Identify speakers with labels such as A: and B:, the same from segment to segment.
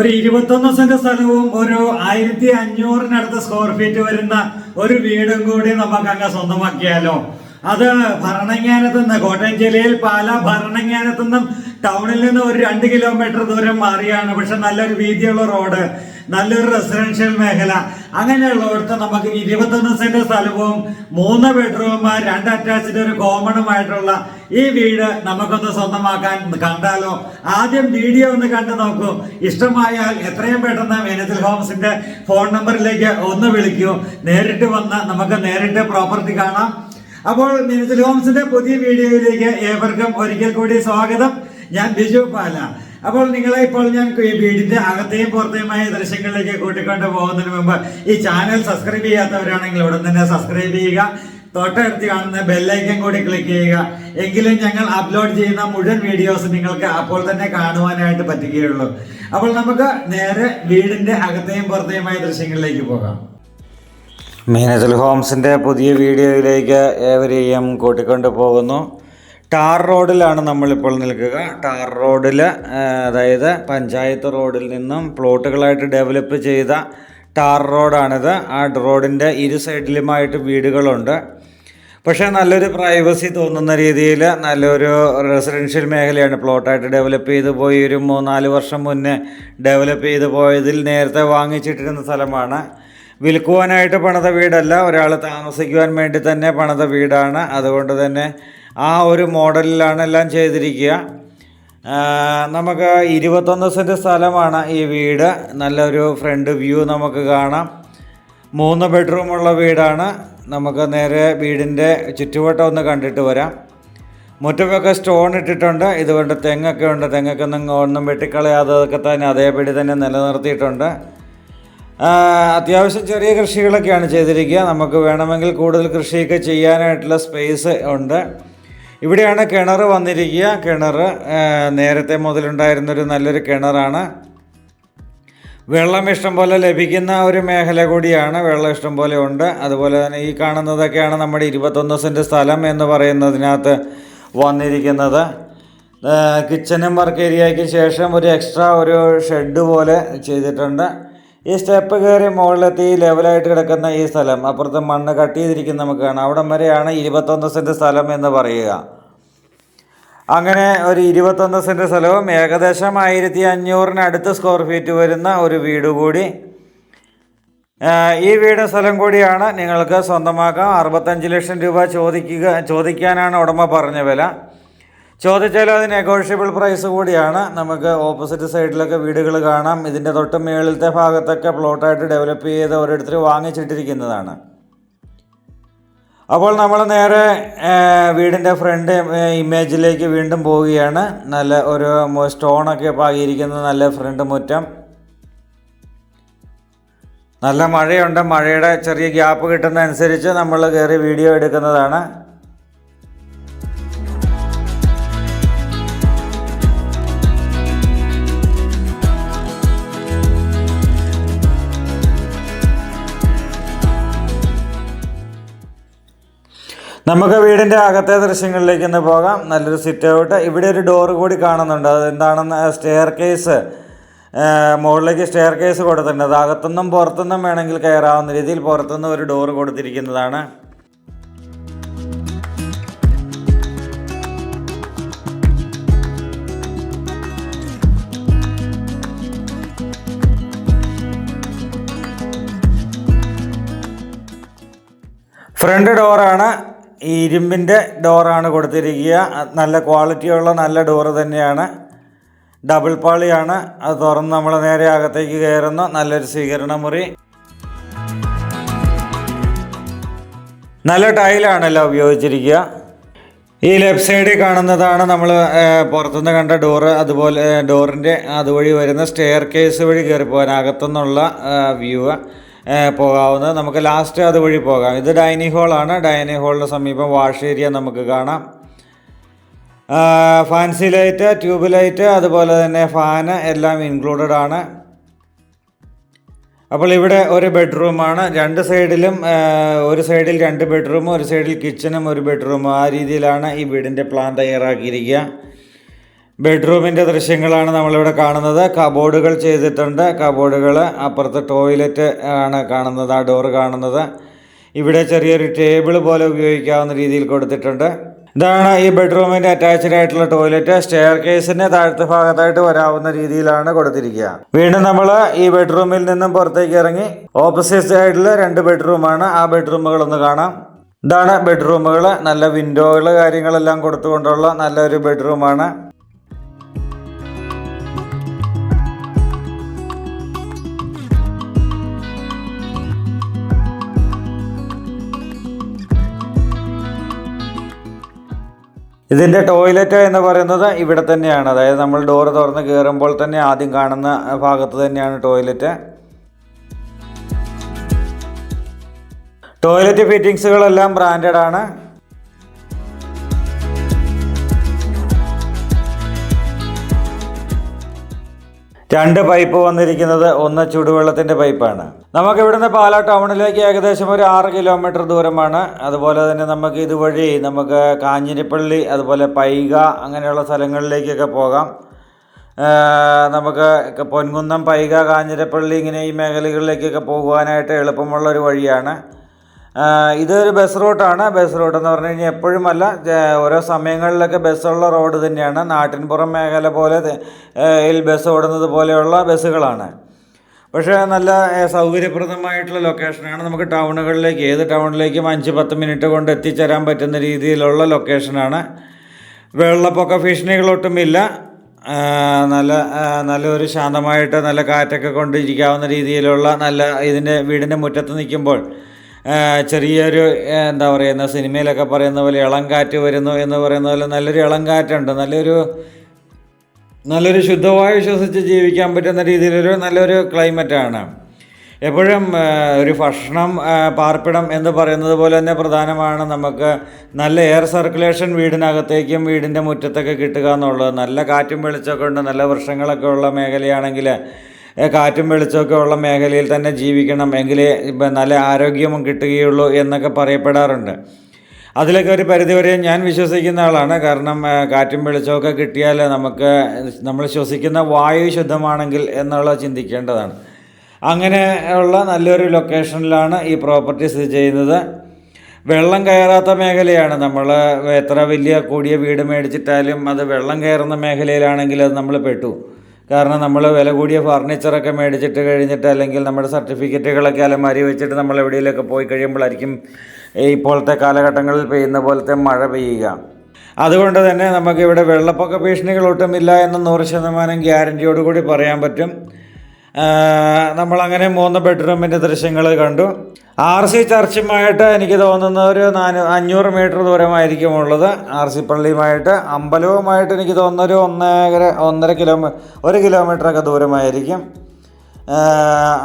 A: ഒരു ഇരുപത്തൊന്ന് സെന്റ് സ്ഥലവും ഒരു ആയിരത്തി അഞ്ഞൂറിനടുത്ത് സ്ക്വയർ ഫീറ്റ് വരുന്ന ഒരു വീടും കൂടി നമുക്ക് അങ്ങ് സ്വന്തമാക്കിയാലോ? അത് ഭരണങ്ങാനത്ത് നിന്ന് കോട്ടയം ജില്ലയിൽ പാല ഭരണങ്ങാനത്ത് നിന്നും ടൗണിൽ നിന്ന് ഒരു രണ്ട് കിലോമീറ്റർ ദൂരം മാറിയാണ്. പക്ഷെ നല്ലൊരു വീതിയുള്ള റോഡ് നല്ലൊരു റെസിഡൻഷ്യൽ മേഖല. അങ്ങനെയുള്ളവർക്ക് നമുക്ക് ഇരുപത്തൊന്ന് സെന്റ് സ്ഥലവും മൂന്ന് ബെഡ്റൂം രണ്ട് അറ്റാച്ച്ഡ് ഒരു കോമണുമായിട്ടുള്ള ഈ വീട് നമുക്കൊന്ന് സ്വന്തമാക്കാൻ കണ്ടാലോ? ആദ്യം വീഡിയോ ഒന്ന് കണ്ടു നോക്കൂ. ഇഷ്ടമായാൽ എത്രയും പെട്ടെന്ന് വേനത്തിൽ ഹോംസിന്റെ ഫോൺ നമ്പറിലേക്ക് ഒന്ന് വിളിക്കൂ. നേരിട്ട് വന്ന് നമുക്ക് നേരിട്ട് പ്രോപ്പർട്ടി കാണാം. അപ്പോൾ മിനിസ് ഹോംസിന്റെ പുതിയ വീഡിയോയിലേക്ക് ഏവർക്കും ഒരിക്കൽ കൂടി സ്വാഗതം. ഞാൻ ബിജു പാല. അപ്പോൾ നിങ്ങളെ ഇപ്പോൾ ഞാൻ ഈ വീടിന്റെ അകത്തെയും പുറത്തെയുമായ ദൃശ്യങ്ങളിലേക്ക് കൂട്ടിക്കൊണ്ട് പോകുന്നതിന് മുമ്പ് ഈ ചാനൽ സബ്സ്ക്രൈബ് ചെയ്യാത്തവരാണെങ്കിൽ ഉടൻ തന്നെ സബ്സ്ക്രൈബ് ചെയ്യുക. തൊട്ടടുത്ത് കാണുന്ന ബെല്ലൈക്കൻ കൂടി ക്ലിക്ക് ചെയ്യുക. എങ്കിലും ഞങ്ങൾ അപ്ലോഡ് ചെയ്യുന്ന മുഴുവൻ വീഡിയോസ് നിങ്ങൾക്ക് അപ്പോൾ തന്നെ കാണുവാനായിട്ട് പറ്റുകയുള്ളൂ. അപ്പോൾ നമുക്ക് നേരെ വീടിന്റെ അകത്തെയും പുറത്തെയുമായ ദൃശ്യങ്ങളിലേക്ക് പോകാം.
B: മീനച്ചൽ ഹോംസിന്റെ പുതിയ വീഡിയോയിലേക്ക് ഏവരെയും കൂട്ടിക്കൊണ്ട് പോകുന്നു ടാർ റോഡിലാണ് നമ്മളിപ്പോൾ നിൽക്കുക. ടാർ റോഡിൽ അതായത് പഞ്ചായത്ത് റോഡിൽ നിന്നും പ്ലോട്ടുകളായിട്ട് ഡെവലപ്പ് ചെയ്ത ടാർ റോഡാണിത്. ആ റോഡിന്റെ ഇരു സൈഡിലുമായിട്ട് വീടുകളുണ്ട്. പക്ഷേ നല്ലൊരു പ്രൈവസി തോന്നുന്ന രീതിയിൽ നല്ലൊരു റെസിഡൻഷ്യൽ മേഖലയാണ് പ്ലോട്ടായിട്ട് ഡെവലപ്പ് ചെയ്ത് പോയി. ഒരു മൂന്നാൽ വർഷം മുന്നേ ഡെവലപ്പ് ചെയ്ത് പോയതിൽ നേരത്തെ വാങ്ങിച്ചിട്ടിരുന്ന സ്ഥലമാണ്. വിൽക്കുവാനായിട്ട് പണിത വീടല്ല. ഒരാൾ താമസിക്കുവാൻ വേണ്ടി തന്നെ പണിത വീടാണ്. അതുകൊണ്ട് തന്നെ ആ ഒരു മോഡലിലാണ് എല്ലാം ചെയ്തിരിക്കുക. നമുക്ക് ഇരുപത്തൊന്ന് സെന്റ് സ്ഥലമാണ് ഈ വീട്. നല്ലൊരു ഫ്രണ്ട് വ്യൂ നമുക്ക് കാണാം. മൂന്ന് ബെഡ്റൂമുള്ള വീടാണ്. നമുക്ക് നേരെ വീടിന്റെ ചുറ്റുവട്ടം ഒന്ന് കണ്ടിട്ട് വരാം. മുറ്റമൊക്കെ സ്റ്റോൺ ഇട്ടിട്ടുണ്ട്. ഇതുകൊണ്ട് തെങ്ങൊക്കെ ഉണ്ട്. തെങ്ങൊക്കെ ഒന്നും ഒന്നും വെട്ടിക്കളയാതെ തന്നെ അതേപടി തന്നെ നിലനിർത്തിയിട്ടുണ്ട്. അത്യാവശ്യം ചെറിയ കൃഷികളൊക്കെയാണ് ചെയ്തിരിക്കുക. നമുക്ക് വേണമെങ്കിൽ കൂടുതൽ കൃഷിയൊക്കെ ചെയ്യാനായിട്ടുള്ള സ്പേസ് ഉണ്ട്. ഇവിടെയാണ് കിണർ വന്നിരിക്കുക. കിണർ നേരത്തെ മുതലുണ്ടായിരുന്നൊരു നല്ലൊരു കിണറാണ്. വെള്ളം ഇഷ്ടം പോലെ ലഭിക്കുന്ന ഒരു മേഖല കൂടിയാണ്. വെള്ളം ഇഷ്ടം പോലെ ഉണ്ട്. അതുപോലെ തന്നെ ഈ കാണുന്നതൊക്കെയാണ് നമ്മുടെ ഇരുപത്തൊന്ന് സെന്റ് സ്ഥലം എന്ന് പറയുന്നതിനകത്ത് വന്നിരിക്കുന്നത്. കിച്ചനും വർക്ക് ഏരിയയ്ക്ക് ശേഷം ഒരു എക്സ്ട്രാ ഒരു ഷെഡ് പോലെ ചെയ്തിട്ടുണ്ട്. ഈ സ്റ്റെപ്പ് കയറി മുകളിലെത്തി ലെവലായിട്ട് കിടക്കുന്ന ഈ സ്ഥലം. അപ്പുറത്ത് മണ്ണ് കട്ട് ചെയ്തിരിക്കുന്ന നമുക്ക് കാണാം അവിടം വരെയാണ് ഇരുപത്തൊന്ന് സെന്റ് സ്ഥലം എന്ന് പറയുക. അങ്ങനെ ഒരു ഇരുപത്തൊന്ന് സെന്റ് സ്ഥലവും ഏകദേശം ആയിരത്തി അഞ്ഞൂറിനടുത്ത് സ്ക്വയർ ഫീറ്റ് വരുന്ന ഒരു വീട് കൂടി. ഈ വീട് സ്ഥലം കൂടിയാണ് നിങ്ങൾക്ക് സ്വന്തമാക്കാം. അറുപത്തഞ്ച് ലക്ഷം രൂപ ചോദിക്കുക ചോദിക്കാനാണ് ഉടമ പറഞ്ഞ വില. ചോദിച്ചാലും അത് നെഗോഷ്യബിൾ പ്രൈസ് കൂടിയാണ്. നമുക്ക് ഓപ്പോസിറ്റ് സൈഡിലൊക്കെ വീടുകൾ കാണാം. ഇതിന്റെ തൊട്ട് മേളിലത്തെ ഭാഗത്തൊക്കെ പ്ലോട്ടായിട്ട് ഡെവലപ്പ് ചെയ്ത് ഓരോരുത്തർ വാങ്ങിച്ചിട്ടിരിക്കുന്നതാണ്. അപ്പോൾ നമ്മൾ നേരെ വീടിന്റെ ഫ്രണ്ട് ഇമേജിലേക്ക് വീണ്ടും പോവുകയാണ്. നല്ല ഒരു സ്റ്റോണൊക്കെ പാകിയിരിക്കുന്ന നല്ല ഫ്രണ്ട് മുറ്റം. നല്ല മഴയുണ്ട്. മഴയുടെ ചെറിയ ഗ്യാപ്പ് കിട്ടുന്നതനുസരിച്ച് നമ്മൾ കയറി വീഡിയോ എടുക്കുന്നതാണ്. നമുക്ക് വീടിന്റെ അകത്തെ ദൃശ്യങ്ങളിലേക്ക് ഒന്ന് പോകാം. നല്ലൊരു സിറ്റ് ഔട്ട് ഇവിടെ ഒരു ഡോറ് കൂടി കാണുന്നുണ്ട്. അതെന്താണെന്ന് സ്റ്റെയർ കേസ് മുകളിലേക്ക് സ്റ്റെയർ കേസ് കൊടുത്തിട്ടുണ്ട്. അത് അകത്തുനിന്നും പുറത്തുനിന്നും വേണമെങ്കിൽ കയറാവുന്ന രീതിയിൽ പുറത്തുനിന്ന് ഒരു ഡോറ് കൊടുത്തിരിക്കുന്നതാണ്. ഫ്രണ്ട് ഡോറാണ് ഇരുമ്പിന്റെ ഡോറാണ് കൊടുത്തിരിക്കുക. നല്ല ക്വാളിറ്റിയുള്ള നല്ല ഡോറ് തന്നെയാണ്. ഡബിൾ പാളിയാണ്. അത് തുറന്ന് നമ്മൾ നേരെ അകത്തേക്ക് കയറുന്ന. നല്ലൊരു സ്വീകരണ മുറി. നല്ല ടൈലാണല്ലോ ഉപയോഗിച്ചിരിക്കുക. ഈ ലെഫ്റ്റ് സൈഡിൽ കാണുന്നതാണ് നമ്മൾ പുറത്തുനിന്ന് കണ്ട ഡോറ് അതുപോലെ ഡോറിന്റെ അതുവഴി വരുന്ന സ്റ്റെയർ കേസ് വഴി കയറി പോകാൻ അകത്തുനിന്നുള്ള വ്യൂ പോകാവുന്നത്. നമുക്ക് ലാസ്റ്റ് അതുവഴി പോകാം. ഇത് ഡൈനിങ് ഹാളാണ് ഡൈനിങ് ഹാളിന് സമീപം വാഷ് ഏരിയ നമുക്ക് കാണാം. ഫാൻസി ലൈറ്റ് ട്യൂബ് ലൈറ്റ് അതുപോലെ തന്നെ ഫാന് എല്ലാം ഇൻക്ലൂഡഡ് ആണ്. അപ്പോൾ ഇവിടെ ഒരു ബെഡ്റൂമാണ് രണ്ട് സൈഡിലും ഒരു സൈഡിൽ രണ്ട് ബെഡ്റൂമും ഒരു സൈഡിൽ കിച്ചണും ഒരു ബെഡ്റൂമും ആ രീതിയിലാണ് ഈ വീടിന്റെ പ്ലാൻ തയ്യാറാക്കിയിരിക്കുക. ബെഡ്റൂമിന്റെ ദൃശ്യങ്ങളാണ് നമ്മളിവിടെ കാണുന്നത്. കബോർഡുകൾ ചെയ്തിട്ടുണ്ട്. കബോർഡുകൾ അപ്പുറത്ത് ടോയ്ലറ്റ് ആണ് കാണുന്നത് ആ ഡോറ് കാണുന്നത്. ഇവിടെ ചെറിയൊരു ടേബിൾ പോലെ ഉപയോഗിക്കാവുന്ന രീതിയിൽ കൊടുത്തിട്ടുണ്ട്. ഇതാണ് ഈ ബെഡ്റൂമിന്റെ അറ്റാച്ച്ഡ് ആയിട്ടുള്ള ടോയ്ലറ്റ്. സ്റ്റെയർ കേസിന്റെ താഴത്തെ ഭാഗത്തായിട്ട് വരാവുന്ന രീതിയിലാണ് കൊടുത്തിരിക്കുക. വീണ്ടും നമ്മൾ ഈ ബെഡ്റൂമിൽ നിന്നും പുറത്തേക്ക് ഇറങ്ങി ഓപ്പോസിറ്റ് സൈഡിൽ രണ്ട് ബെഡ്റൂമാണ്. ആ ബെഡ്റൂമുകൾ ഒന്ന് കാണാം. ഇതാണ് ബെഡ്റൂമുകൾ. നല്ല വിൻഡോകൾ കാര്യങ്ങളെല്ലാം കൊടുത്തുകൊണ്ടുള്ള നല്ലൊരു ബെഡ്റൂമാണ്. ഇതിന്റെ ടോയ്ലറ്റ് എന്ന് പറയുന്നത് ഇവിടെ തന്നെയാണ്. അതായത് നമ്മൾ ഡോറ് തുറന്ന് കയറുമ്പോൾ തന്നെ ആദ്യം കാണുന്ന ഭാഗത്ത് തന്നെയാണ് ടോയ്ലറ്റ് ടോയ്ലറ്റ് ഫിറ്റിങ്സുകളെല്ലാം ബ്രാൻഡഡ് ആണ്. രണ്ട് പൈപ്പ് വന്നിരിക്കുന്നത് ഒന്ന് ചുടുവെള്ളത്തിന്റെ പൈപ്പാണ്. നമുക്ക് ഇവിടുന്ന് പാലാ ടൗണിലേക്ക് ഏകദേശം ഒരു ആറ് കിലോമീറ്റർ ദൂരമാണ്. അതുപോലെ തന്നെ നമുക്ക് ഇതുവഴി നമുക്ക് കാഞ്ഞിരിപ്പള്ളി അതുപോലെ പൈക അങ്ങനെയുള്ള സ്ഥലങ്ങളിലേക്കൊക്കെ പോകാം. നമുക്ക് പൊൻകുന്നം പൈക കാഞ്ഞിരപ്പള്ളി ഇങ്ങനെ ഈ മേഖലകളിലേക്കൊക്കെ പോകുവാനായിട്ട് എളുപ്പമുള്ള ഒരു വഴിയാണ്. ഇതൊരു ബസ് റൂട്ടാണ് ബസ് റൂട്ട് എന്ന് പറഞ്ഞു കഴിഞ്ഞാൽ എപ്പോഴുമല്ല ഓരോ സമയങ്ങളിലൊക്കെ ബസ്സുള്ള റോഡ് തന്നെയാണ്. നാട്ടിൻപുറം മേഖല പോലെ ബസ് ഓടുന്നത് പോലെയുള്ള ബസ്സുകളാണ് പക്ഷേ നല്ല സൗകര്യപ്രദമായിട്ടുള്ള ലൊക്കേഷനാണ് നമുക്ക് ടൗണുകളിലേക്ക് ഏത് ടൗണിലേക്കും അഞ്ച് പത്ത് മിനിറ്റ് കൊണ്ട് എത്തിച്ചേരാൻ പറ്റുന്ന രീതിയിലുള്ള ലൊക്കേഷനാണ് വെള്ളപ്പൊക്ക ഭീഷണികളൊട്ടുമില്ല നല്ല നല്ലൊരു ശാന്തമായിട്ട് നല്ല കാറ്റൊക്കെ കൊണ്ടിരിക്കാവുന്ന രീതിയിലുള്ള നല്ല ഇതിന്റെ വീടിന്റെ മുറ്റത്ത് നിൽക്കുമ്പോൾ ചെറിയൊരു എന്താ പറയുന്ന സിനിമയിലൊക്കെ പറയുന്ന പോലെ ഇളം കാറ്റ് വരുന്നു എന്ന് പറയുന്ന പോലെ നല്ലൊരു ഇളം കാറ്റുണ്ട് നല്ലൊരു നല്ലൊരു ശുദ്ധവായു ശ്വസിച്ച് ജീവിക്കാൻ പറ്റുന്ന രീതിയിലൊരു നല്ലൊരു ക്ലൈമറ്റാണ്. എപ്പോഴും ഒരു ഭക്ഷണം പാർപ്പിടം എന്ന് പറയുന്നത് പോലെ തന്നെ പ്രധാനമാണ് നമുക്ക് നല്ല എയർ സർക്കുലേഷൻ വീടിനകത്തേക്കും വീടിന്റെ മുറ്റത്തൊക്കെ കിട്ടുക എന്നുള്ളത്. നല്ല കാറ്റും വെളിച്ചമൊക്കെ ഉണ്ട് നല്ല വൃക്ഷങ്ങളൊക്കെ ഉള്ള മേഖലയാണെങ്കിൽ കാറ്റും വെളിച്ചമൊക്കെ ഉള്ള മേഖലയിൽ തന്നെ ജീവിക്കണം എങ്കിലേ ഇപ്പം നല്ല ആരോഗ്യവും കിട്ടുകയുള്ളൂ എന്നൊക്കെ പറയപ്പെടാറുണ്ട്. അതിലൊക്കെ ഒരു പരിധിവരെ ഞാൻ വിശ്വസിക്കുന്ന ആളാണ്. കാരണം കാറ്റും വെളിച്ചമൊക്കെ കിട്ടിയാൽ നമുക്ക് നമ്മൾ ശ്വസിക്കുന്ന വായു ശുദ്ധമാണെങ്കിൽ എന്നുള്ള ചിന്തിക്കേണ്ടതാണ്. അങ്ങനെ ഉള്ള നല്ലൊരു ലൊക്കേഷനിലാണ് ഈ പ്രോപ്പർട്ടി സ്ഥിതി ചെയ്യുന്നത്. വെള്ളം കയറാത്ത മേഖലയാണ് നമ്മൾ. എത്ര വലിയ കൂടിയ വീട് മേടിച്ചിട്ടാലും അത് വെള്ളം കയറുന്ന മേഖലയിലാണെങ്കിൽ അത് നമ്മൾ പെട്ടു. കാരണം നമ്മൾ വില കൂടിയ ഫർണിച്ചറൊക്കെ മേടിച്ചിട്ട് കഴിഞ്ഞിട്ട് അല്ലെങ്കിൽ നമ്മുടെ സർട്ടിഫിക്കറ്റുകളൊക്കെ അലമാരി വെച്ചിട്ട് നമ്മൾ എവിടെയെങ്കിലുമൊക്കെ പോയി കഴിയുമ്പോഴായിരിക്കും ഇപ്പോഴത്തെ കാലഘട്ടങ്ങളിൽ പെയ്യുന്ന പോലത്തെ മഴ പെയ്യുക. അതുകൊണ്ട് തന്നെ നമുക്കിവിടെ വെള്ളപ്പൊക്ക ഭീഷണികൾ ഒട്ടുമില്ല എന്ന് നൂറ് ശതമാനം ഗ്യാരന്റിയോടുകൂടി പറയാൻ പറ്റും. നമ്മളങ്ങനെ മൂന്ന് ബെഡ്റൂമിന്റെ ദൃശ്യങ്ങൾ കണ്ടു. ആർ സി ചർച്ചുമായിട്ട് എനിക്ക് തോന്നുന്ന ഒരു നാനൂ അഞ്ഞൂറ് മീറ്റർ ദൂരമായിരിക്കും ഉള്ളത്. ആർ സി പള്ളിയുമായിട്ട് അമ്പലവുമായിട്ട് എനിക്ക് തോന്നുന്ന ഒരു ഒന്നര ഒന്നര കിലോമീറ്റർ ഒരു കിലോമീറ്ററൊക്കെ ദൂരമായിരിക്കും.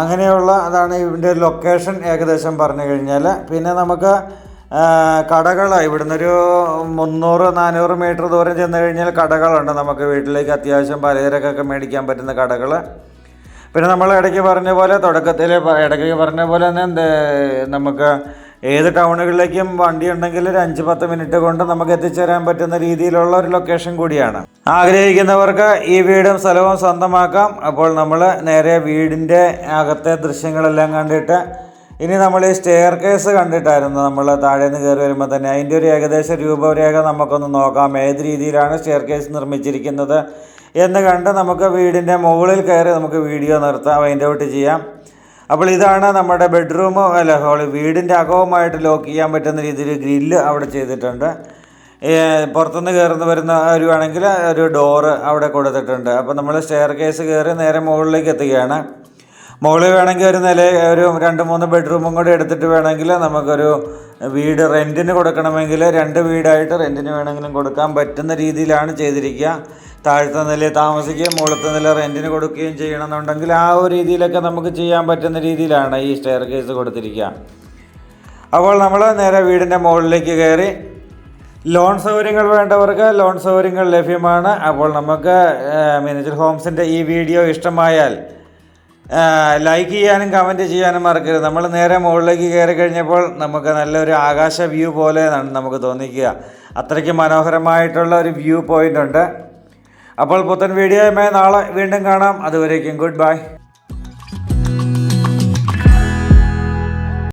B: അങ്ങനെയുള്ള അതാണ് ഇതിന്റെ ലൊക്കേഷൻ ഏകദേശം പറഞ്ഞു കഴിഞ്ഞാൽ. പിന്നെ നമുക്ക് കടകൾ ഇവിടുന്ന് ഒരു മുന്നൂറ് നാനൂറ് മീറ്റർ ദൂരം ചെന്ന് കഴിഞ്ഞാൽ കടകളുണ്ട്. നമുക്ക് വീട്ടിലേക്ക് അത്യാവശ്യം പലചരക്കൊക്കെ മേടിക്കാൻ പറ്റുന്ന കടകൾ പിന്നെ നമ്മൾ ഇടയ്ക്ക് പറഞ്ഞ പോലെ തുടക്കത്തിൽ ഇടയ്ക്ക് പറഞ്ഞ പോലെ തന്നെ എന്ത് നമുക്ക് ഏത് ടൗണുകളിലേക്കും വണ്ടി ഉണ്ടെങ്കിൽ ഒരു അഞ്ച് പത്ത് മിനിറ്റ് കൊണ്ട് നമുക്ക് എത്തിച്ചേരാൻ പറ്റുന്ന രീതിയിലുള്ള ഒരു ലൊക്കേഷൻ കൂടിയാണ്. ആഗ്രഹിക്കുന്നവർക്ക് ഈ വീടും സ്ഥലവും സ്വന്തമാക്കാം. അപ്പോൾ നമ്മൾ നേരെ വീടിന്റെ അകത്തെ ദൃശ്യങ്ങളെല്ലാം കണ്ടിട്ട് ഇനി നമ്മൾ ഈ സ്റ്റെയർ കേസ് കണ്ടിട്ടായിരുന്നു നമ്മൾ താഴെ നിന്ന് കയറി വരുമ്പോൾ തന്നെ. അതിന്റെ ഒരു ഏകദേശ രൂപരേഖ നമുക്കൊന്ന് നോക്കാം. ഏത് രീതിയിലാണ് സ്റ്റെയർ കേസ് നിർമ്മിച്ചിരിക്കുന്നത് എന്ന് കണ്ട് നമുക്ക് വീടിന്റെ മുകളിൽ കയറി നമുക്ക് വീഡിയോ നിർത്താം. അതിന്റെ ഔട്ട് ചെയ്യാം. അപ്പോൾ ഇതാണ് നമ്മുടെ ബെഡ്റൂം അല്ല ഹോൾ വീടിന്റെ അകവുമായിട്ട് ലോക്ക് ചെയ്യാൻ പറ്റുന്ന രീതിയിൽ ഗ്രില്ല് അവിടെ ചെയ്തിട്ടുണ്ട്. പുറത്തുനിന്ന് കയറുന്ന വരുന്ന വരുവാണെങ്കിൽ ഒരു ഡോറ് അവിടെ കൊടുത്തിട്ടുണ്ട്. അപ്പോൾ നമ്മൾ സ്റ്റെയർ കേസ് കയറി നേരെ മുകളിലേക്ക് എത്തുകയാണ്. മുകളിൽ വേണമെങ്കിൽ ഒരു നില ഒരു രണ്ട് മൂന്ന് ബെഡ്റൂമും കൂടി എടുത്തിട്ട് വേണമെങ്കിൽ നമുക്കൊരു വീട് റെന്റിന് കൊടുക്കണമെങ്കിൽ രണ്ട് വീടായിട്ട് റെന്റിന് വേണമെങ്കിലും കൊടുക്കാൻ പറ്റുന്ന രീതിയിലാണ് ചെയ്തിരിക്കുക. താഴത്തെ നില താമസിക്കുകയും മുകളത്തെ നില റെന്റിന് കൊടുക്കുകയും ചെയ്യണമെന്നുണ്ടെങ്കിൽ ആ ഒരു രീതിയിലൊക്കെ നമുക്ക് ചെയ്യാൻ പറ്റുന്ന രീതിയിലാണ് ഈ സ്റ്റെയർ കേസ് കൊടുത്തിരിക്കുക. അപ്പോൾ നമ്മൾ നേരെ വീടിന്റെ മുകളിലേക്ക് കയറി. ലോൺ സൗകര്യങ്ങൾ വേണ്ടവർക്ക് ലോൺ സൗകര്യങ്ങൾ ലഭ്യമാണ്. അപ്പോൾ നമുക്ക് മിനിച്ചർ ഹോംസിന്റെ ഈ വീഡിയോ ഇഷ്ടമായാൽ ലൈക്ക് ചെയ്യാനും കമന്റ് ചെയ്യാനും മറക്കരുത്. നമ്മൾ നേരെ മുകളിലേക്ക് കയറി കഴിഞ്ഞപ്പോൾ നമുക്ക് നല്ലൊരു ആകാശ വ്യൂ പോലെ നമുക്ക് തോന്നിക്കുക. അത്രയ്ക്ക് മനോഹരമായിട്ടുള്ള ഒരു വ്യൂ പോയിന്റ് ഉണ്ട്. അപ്പോൾ പുത്തൻ വീഡിയോയുമായി നാളെ വീണ്ടും കാണാം. അതുവരേക്കും ഗുഡ് ബൈ